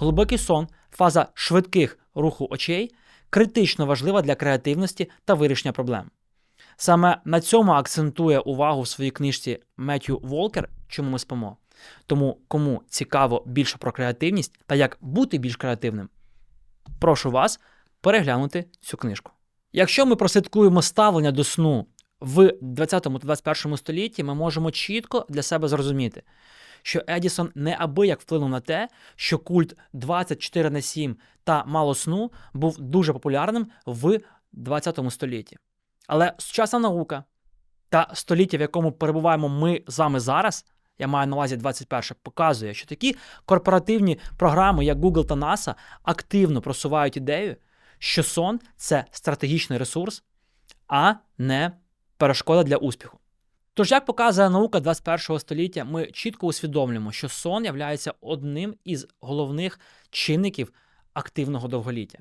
Глибокий сон, фаза швидких руху очей, критично важлива для креативності та вирішення проблем. Саме на цьому акцентує увагу в своїй книжці Меттью Волкер, чому ми спимо. Тому, кому цікаво більше про креативність та як бути більш креативним, прошу вас переглянути цю книжку. Якщо ми прослідкуємо ставлення до сну в 20 та 21 столітті, ми можемо чітко для себе зрозуміти, що Едісон неабияк вплинув на те, що культ 24 на 7 та мало сну був дуже популярним в 20 столітті. Але сучасна наука та століття, в якому перебуваємо ми з вами зараз, я маю на увазі 21, показує, що такі корпоративні програми, як Google та NASA, активно просувають ідею, що сон це стратегічний ресурс, а не перешкода для успіху. Тож, як показує наука 21 століття, ми чітко усвідомлюємо, що сон являється одним із головних чинників активного довголіття.